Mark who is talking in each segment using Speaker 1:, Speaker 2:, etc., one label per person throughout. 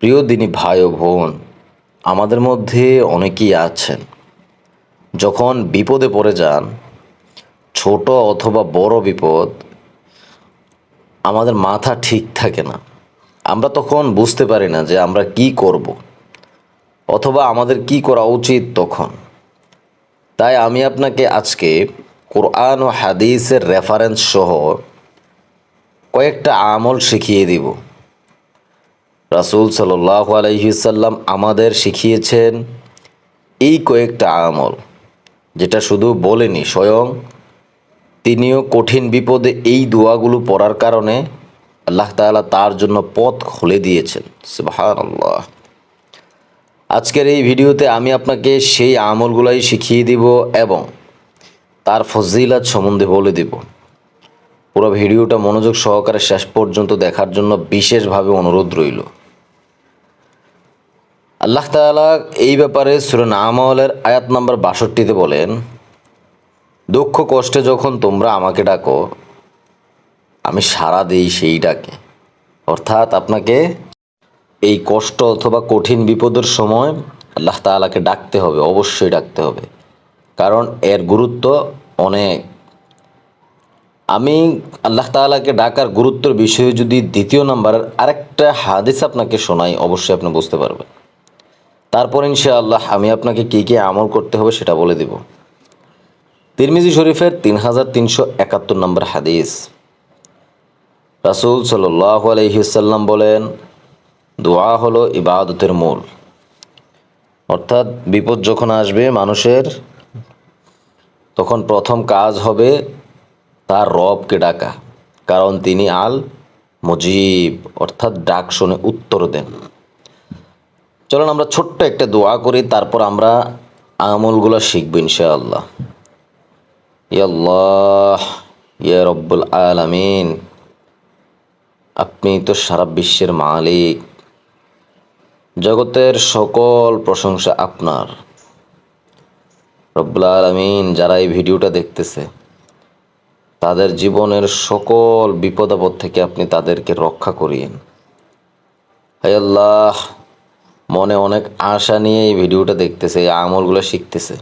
Speaker 1: প্রিয় দিনী ভাই ও বোন, আমাদের মধ্যে অনেকেই আছেন। যখন বিপদে পড়ে যান, ছোট অথবা বড় বিপদ, আমাদের মাথা ঠিক থাকে না। আমরা তখন বুঝতে পারি না যে আমরা কি করব, অথবা আমাদের কি করা উচিত তখন। তাই আমি আপনাকে আজকে কোরআন ও হাদিসের রেফারেন্স সহ কয়েকটা আমল শিখিয়ে দিব। রাসূল সাল্লাহ আলহিসাল্লাম আমাদের শিখিয়েছেন এই কয়েকটা আমল, যেটা শুধু বলেনি, স্বয়ং তিনিও কঠিন বিপদে এই দোয়াগুলো পড়ার কারণে আল্লাহ তাআলা তার জন্য পথ খুলে দিয়েছেন। সুবহানাল্লাহ। আজকের এই ভিডিওতে আমি আপনাকে সেই আমলগুলাই শিখিয়ে দিব এবং তার ফজিলাত সম্বন্ধে বলে দিব। পুরো ভিডিওটা মনোযোগ সহকারে শেষ পর্যন্ত দেখার জন্য বিশেষভাবে অনুরোধ রইল। আল্লাহ তাআলা এই ব্যাপারে সুরান আমলের আয়াত নম্বর বাষট্টিতে বলেন, দুঃখ কষ্টে যখন তোমরা আমাকে ডাকো, আমি সাড়া দিই সেই ডাকে অর্থাৎ আপনাকে এই কষ্ট অথবা কঠিন বিপদের সময় আল্লাহ তাআলাকে ডাকতে হবে, অবশ্যই ডাকতে হবে। কারণ এর গুরুত্ব অনেক। আমি আল্লাহ তাআলাকে ডাকার গুরুত্বের বিষয়ে যদি দ্বিতীয় নাম্বারের আরেকটা হাদিস আপনাকে শোনাই, অবশ্যই আপনি বুঝতে পারবেন। তারপর ইনশাআল্লাহ আমি আপনাকে কী কী আমল করতে হবে সেটা বলে দিব। তিরমিজি শরীফের তিন হাজার তিনশো একাত্তর নম্বর হাদিস। রাসূল সাল্লাহ আলহিসাল্লাম বলেন, দোয়া হলো ইবাদতের মূল। অর্থাৎ বিপদ যখন আসবে মানুষের, তখন প্রথম কাজ হবে তার রবকে ডাকা। কারণ তিনি আল মুজিব অর্থাৎ ডাক শুনে উত্তর দেন। চলুন আমরা ছোট্ট একটা দোয়া করি, তারপর আমরা আমলগুলো শিখব ইনশাআল্লাহ। ইয়াল্লাহ ইয়া রব্বুল আলামিন, আপনি তো সারা বিশ্বের মালিক, জগতের সকল প্রশংসা আপনার। রব্বুল আলামিন যারা এই ভিডিওটা দেখতেছে, তাদের জীবনের সকল বিপদ আপদ থেকে আপনি তাদেরকে রক্ষা করিয়েন। হায় আল্লাহ মনে অনেক আশা নিয়ে এই ভিডিওটা দেখতেছে, এই আমলগুলো শিখতেছে।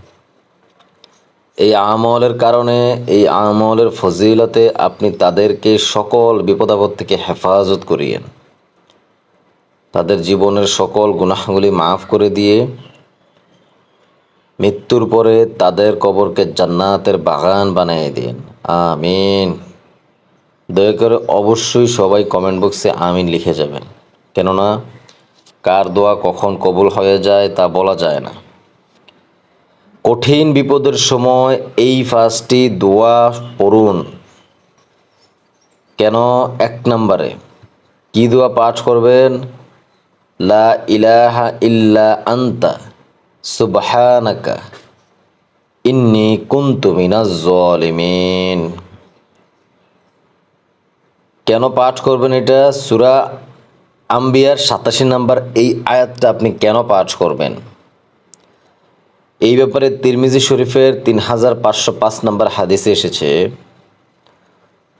Speaker 1: এই আমলের কারণে, এই আমলের ফজিলতে আপনি তাদেরকে সকল বিপদাপদ থেকে হেফাজত করিয়েন। তাদের জীবনের সকল গুনাহগুলি মাফ করে দিয়ে, মৃত্যুর পরে তাদের কবরকে জান্নাতের বাগান বানিয়ে দিন। আমিন। দয়া করে অবশ্যই সবাই কমেন্ট বক্সে আমিন লিখে যাবেন। কেননা কার দোয়া কখন কবুল হয়ে যায় তা বলা যায় না। কঠিন বিপদের সময় এই পাঁচটি দোয়া পড়ুন। কেন? এক নম্বরে, কি দোয়া পাঠ করবেন? লা ইলাহা ইল্লা আন্তা, সুবহানাকা, ইন্নি কুনতু মিনাজ জালিমিন। কেন পাঠ করবেন এটা? সূরা আম্বিয়ার সাতাশি নাম্বার এই আয়াতটা আপনি কেন পাঠ করবেন? এই ব্যাপারে তিরমিজি শরীফের তিন হাজার পাঁচশো পাঁচ নম্বর হাদিসে এসেছে,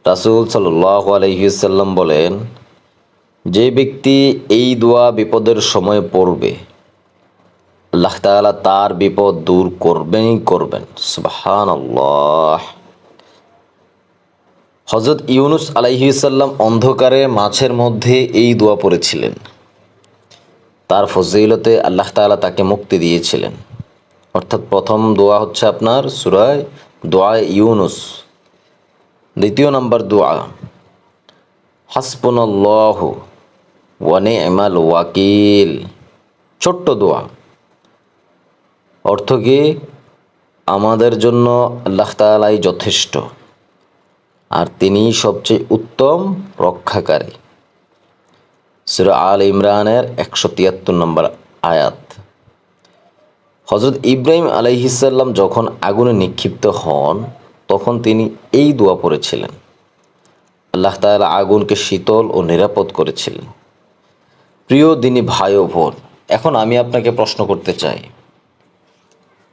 Speaker 1: রাসুল সাল্লাহ আলহিসাল্লাম বলেন, যে ব্যক্তি এই দোয়া বিপদের সময় পড়বে, আল্লাহ তার বিপদ দূর করবেনই করবেন। আল্লাহ হজরত ইউনুস আলাইহিসাল্লাম অন্ধকারে মাছের মধ্যে এই দোয়া পড়েছিলেন। তার ফজিলতে আল্লাহ তাআলা তাকে মুক্তি দিয়েছিলেন। অর্থাৎ প্রথম দোয়া হচ্ছে আপনার সুরায় দোয়া ইউনুস। দ্বিতীয় নম্বর দোয়া হাসপুনাল্লাহ ওয়ানে এমাল ওয়াকিল। ছোট্ট দোয়া। অর্থ কি? আমাদের জন্য আল্লাহ তালাই যথেষ্ট। আর তিনি সবচেয়ে উত্তম রক্ষাকারী। সুরা আল ইমরানের একশো তিয়াত্তর নম্বর আয়াত। হজরত ইব্রাহিম আলাইহিসাল্লাম যখন আগুনে নিক্ষিপ্ত হন, তখন তিনি এই দোয়া পড়েছিলেন। আল্লাহ তাআলা আগুনকে শীতল ও নিরাপদ করেছিলেন। প্রিয় দিনী ভাই ও বোন, এখন আমি আপনাকে প্রশ্ন করতে চাই।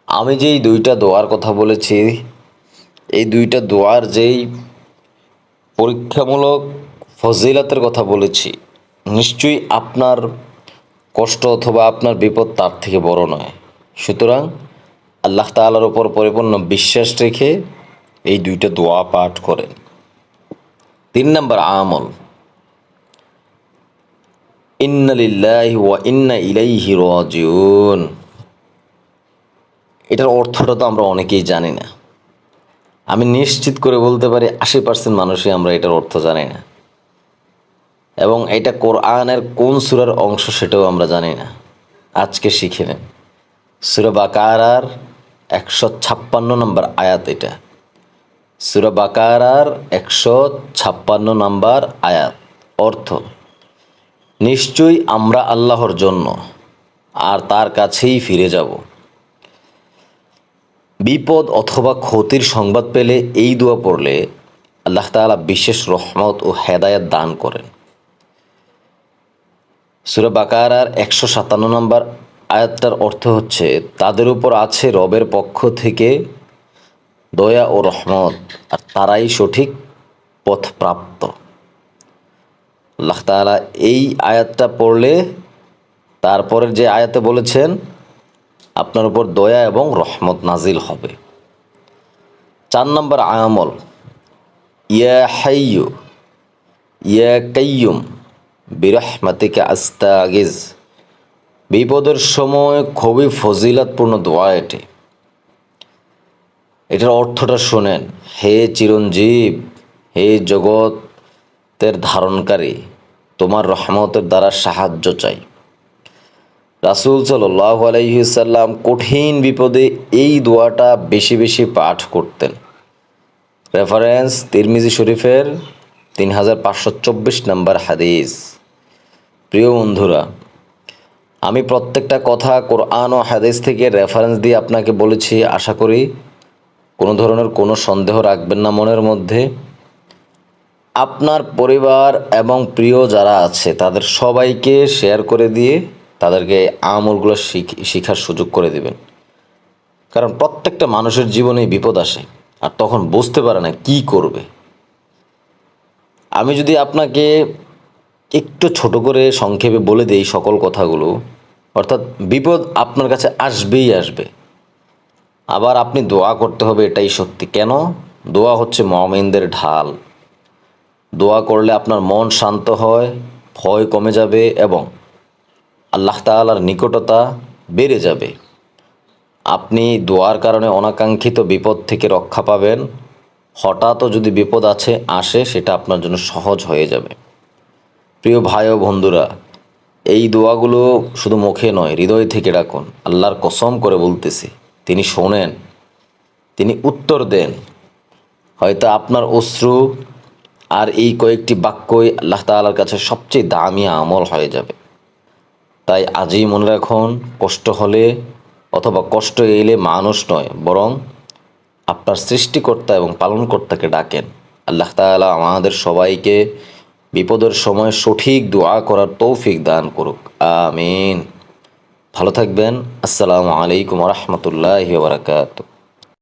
Speaker 1: আমি যেই দুইটা দোয়ার কথা বলেছি, এই দুইটা দোয়ার যেই পরীক্ষামূলক ফজিলাতের কথা বলেছি। নিশ্চয়ই আপনার কষ্ট অথবা আপনার বিপদ তার থেকে বড় নয়। সুতরাং আল্লাহ তাআলার উপর পরিপূর্ণ বিশ্বাস রেখে এই দুইটা দোয়া পাঠ করেন। তিন নম্বর আমল। ইন্না লিল্লাহি ওয়া ইন্না ইলাইহি রাজিউন। এটার অর্থটা তো আমরা অনেকেই জানি না। আমি নিশ্চিত করে বলতে পারি আশি পার্সেন্ট মানুষই আমরা এটার অর্থ জানি না। এবং এটা কোরআনের কোন সুরার অংশ সেটাও আমরা জানি না। আজকে শিখে নেন। সুরা বাকারার একশো ছাপ্পান্ন নম্বর আয়াত এটা। সুরা বাকারার একশো ছাপ্পান্ন নম্বর আয়াত। অর্থ, নিশ্চয়ই আমরা আল্লাহর জন্য আর তার কাছেই ফিরে যাব। বিপদ অথবা ক্ষতির সংবাদ পেলে এই দোয়া পড়লে আল্লাহ তাআলা বিশেষ রহমত ও হেদায়াত দান করেন। সুরা বাকারার একশো সাতান্ন নম্বর আয়াতটার অর্থ হচ্ছে, তাদের উপর আছে রবের পক্ষ থেকে দয়া ও রহমত, আর তারাই সঠিক পথপ্রাপ্ত আল্লাহ তাআলা এই আয়াতটা পড়লে, তারপরের যে আয়াতে বলেছেন আপনার উপর দয়া এবং রহমত নাজিল হবে। চার নম্বর আমল, ইয়া হাইয়ু, ইয়া কাইয়ুম, বিরহমাতিকে আস্তাগিজ। বিপদের সময় খুবই ফজিলাতপূর্ণ দোয়া এটি। এটার অর্থটা শোনেন, হে চিরঞ্জীব, হে জগতের ধারণকারী, তোমার রহমতের দ্বারা সাহায্য চাই। রাসুল সাল্লাহ আলাইসাল্লাম কঠিন বিপদে এই দোয়াটা বেশি বেশি পাঠ করতেন। রেফারেন্স তিরমিজি শরীফের তিন হাজার পাঁচশো চব্বিশ নম্বর হাদিস। প্রিয় বন্ধুরা, আমি প্রত্যেকটা কথা কোরআন ও হাদিস থেকে রেফারেন্স দিয়ে আপনাকে বলেছি, আশা করি কোনো ধরনের কোনো সন্দেহ রাখবেন না মনের মধ্যে। আপনার পরিবার এবং প্রিয় যারা আছে, তাদের সবাইকে শেয়ার করে দিয়ে তাদেরকে আমলগুলো শিখ- শিখার সুযোগ করে দিবেন। কারণ প্রত্যেকটা মানুষের জীবনে বিপদ আসে, আর তখন বুঝতে পারে না কি করবে। আমি যদি আপনাকে একটু ছোট করে সংক্ষেপে বলে দেই সকল কথাগুলো, অর্থাৎ বিপদ আপনার কাছে আসবেই আসবে। আবার আপনি দোয়া করতে হবে এটাই সত্যি। কেন? দোয়া হচ্ছে মমিনদের ঢাল। দোয়া করলে আপনার মন শান্ত হয়, ভয় কমে যাবে এবং আল্লাহ তাআলার নিকটতা বেড়ে যাবে। আপনি দোয়ার কারণে অনাকাঙ্ক্ষিত বিপদ থেকে রক্ষা পাবেন। হঠাৎও যদি বিপদ আছে, আসে, সেটা আপনার জন্য সহজ হয়ে যাবে। প্রিয় ভাই ও বন্ধুরা, এই দোয়াগুলো শুধু মুখে নয়, হৃদয় থেকে রাখুন আল্লাহর কসম করে বলতেছি, তিনি শোনেন, তিনি উত্তর দেন। হয়তো আপনার অশ্রু আর এই কয়েকটি বাক্যই আল্লাহ তাআলার কাছে সবচেয়ে দামি আমল হয়ে যাবে। তাই আজই মনে রাখুন, কষ্ট হলে অথবা কষ্ট এলে মানুষ নয়, বরং আপনার সৃষ্টিকর্তা এবং পালনকর্তাকে ডাকেন। আল্লাহ তালা আমাদের সবাইকে বিপদের সময় সঠিক দোয়া করার তৌফিক দান করুক। আমিন। ভালো থাকবেন। আসসালামু আলাইকুম রহমতুল্লাহ বারাকাতুহ।